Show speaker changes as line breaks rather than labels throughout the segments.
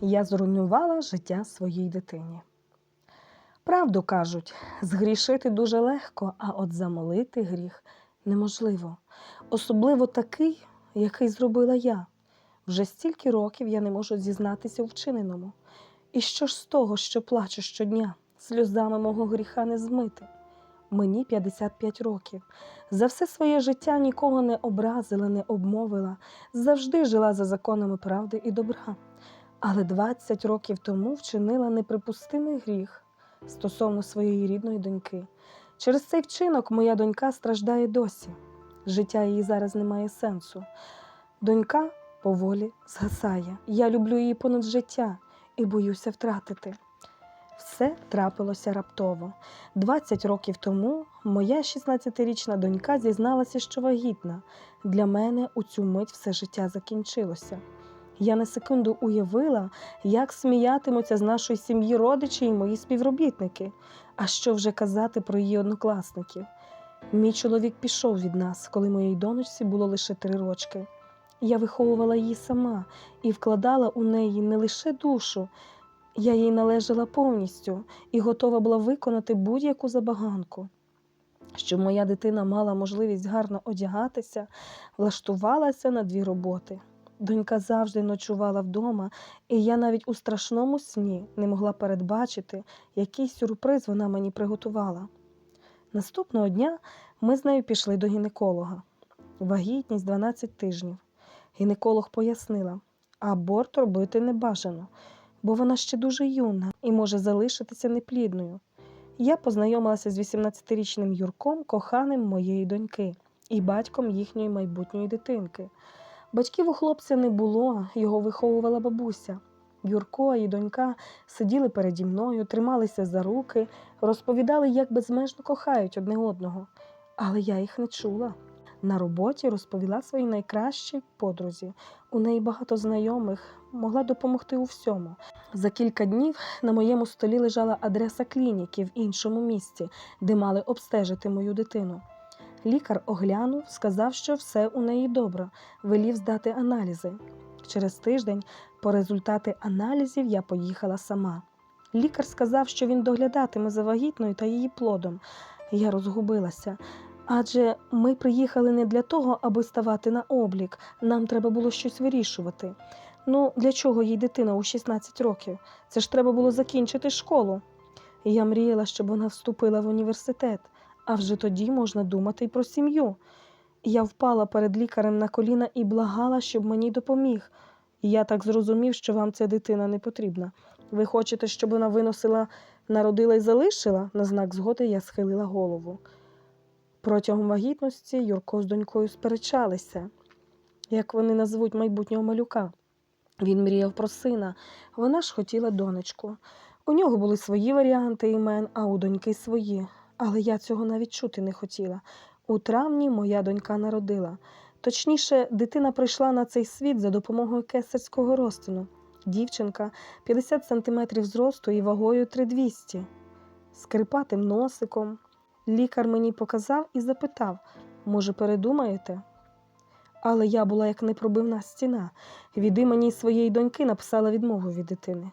я зруйнувала життя своїй дитині. Правду кажуть, згрішити дуже легко, а от замолити гріх неможливо. Особливо такий, який зробила я. Вже стільки років я не можу зізнатися у вчиненому. І що ж з того, що плачу щодня, сльозами мого гріха не змити? Мені 55 років. За все своє життя нікого не образила, не обмовила, завжди жила за законами правди і добра. Але 20 років тому вчинила неприпустимий гріх стосовно своєї рідної доньки. Через цей вчинок моя донька страждає досі. Життя її зараз не має сенсу. Донька поволі згасає. Я люблю її понад життя і боюся втратити. Все трапилося раптово. 20 років тому моя 16-річна донька зізналася, що вагітна. Для мене у цю мить все життя закінчилося. Я на секунду уявила, як сміятимуться з нашої сім'ї родичі і мої співробітники. А що вже казати про її однокласників? Мій чоловік пішов від нас, коли моїй донечці було лише три рочки. Я виховувала її сама і вкладала у неї не лише душу, я їй належала повністю і готова була виконати будь-яку забаганку. Щоб моя дитина мала можливість гарно одягатися, влаштувалася на дві роботи. Донька завжди ночувала вдома, і я навіть у страшному сні не могла передбачити, який сюрприз вона мені приготувала. Наступного дня ми з нею пішли до гінеколога. Вагітність 12 тижнів. Гінеколог пояснила, аборт робити не бажано, бо вона ще дуже юна і може залишитися неплідною. Я познайомилася з 18-річним Юрком, коханим моєї доньки, і батьком їхньої майбутньої дитинки. Батьків у хлопця не було, його виховувала бабуся. Юрко і донька сиділи переді мною, трималися за руки, розповідали, як безмежно кохають одне одного. Але я їх не чула. На роботі розповіла своїй найкращій подрузі. У неї багато знайомих, могла допомогти у всьому. За кілька днів на моєму столі лежала адреса клініки в іншому місті, де мали обстежити мою дитину. Лікар оглянув, сказав, що все у неї добре, велів здати аналізи. Через тиждень, по результати аналізів, я поїхала сама. Лікар сказав, що він доглядатиме за вагітною та її плодом. Я розгубилася. Адже ми приїхали не для того, аби ставати на облік. Нам треба було щось вирішувати. Ну, для чого їй дитина у 16 років? Це ж треба було закінчити школу. Я мріяла, щоб вона вступила в університет, а вже тоді можна думати й про сім'ю. Я впала перед лікарем на коліна і благала, щоб мені допоміг. Я так зрозумів, що вам ця дитина не потрібна. Ви хочете, щоб вона виносила, народила і залишила? На знак згоди я схилила голову. Протягом вагітності Юрко з донькою сперечалися, як вони назвуть майбутнього малюка. Він мріяв про сина, вона ж хотіла донечку. У нього були свої варіанти імен, а у доньки свої. Але я цього навіть чути не хотіла. У травні моя донька народила. Точніше, дитина прийшла на цей світ за допомогою кесарського розтину. Дівчинка 50 см зросту і вагою 3200, з крипатим носиком. Лікар мені показав і запитав, може, передумаєте? Але я була як непробивна стіна. Від імені своєї доньки написала відмову від дитини.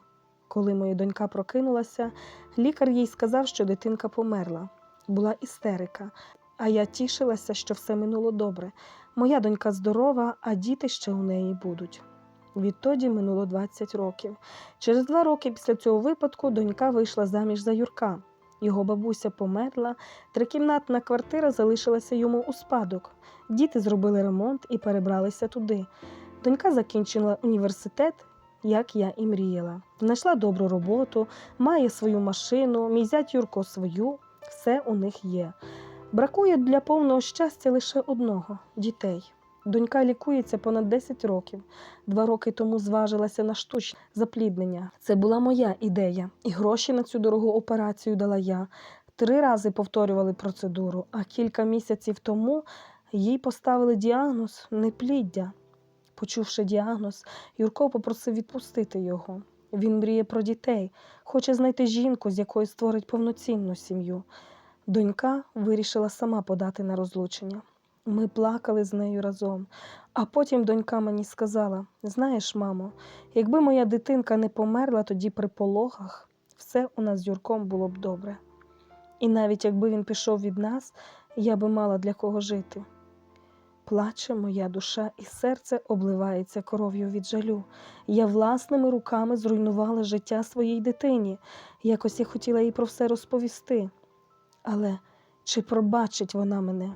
Коли моя донька прокинулася, лікар їй сказав, що дитинка померла. Була істерика, а я тішилася, що все минуло добре. Моя донька здорова, а діти ще у неї будуть. Відтоді минуло 20 років. Через два роки після цього випадку донька вийшла заміж за Юрка. Його бабуся померла, трикімнатна квартира залишилася йому у спадок. Діти зробили ремонт і перебралися туди. Донька закінчила університет, як я і мріяла. Знайшла добру роботу, має свою машину, мій зять Юрко свою, все у них є. Бракує для повного щастя лише одного дітей. Донька лікується понад 10 років. Два роки тому зважилася на штучне запліднення. Це була моя ідея, і гроші на цю дорогу операцію дала я. Три рази повторювали процедуру, а кілька місяців тому їй поставили діагноз непліддя. Почувши діагноз, Юрко попросив відпустити його. Він мріє про дітей, хоче знайти жінку, з якою створить повноцінну сім'ю. Донька вирішила сама подати на розлучення. Ми плакали з нею разом. А потім донька мені сказала: знаєш, мамо, якби моя дитинка не померла тоді при пологах, все у нас з Юрком було б добре. І навіть якби він пішов від нас, я би мала для кого жити. Плаче моя душа, і серце обливається кров'ю від жалю. Я власними руками зруйнувала життя своїй дитині. Якось я хотіла їй про все розповісти. Але чи пробачить вона мене?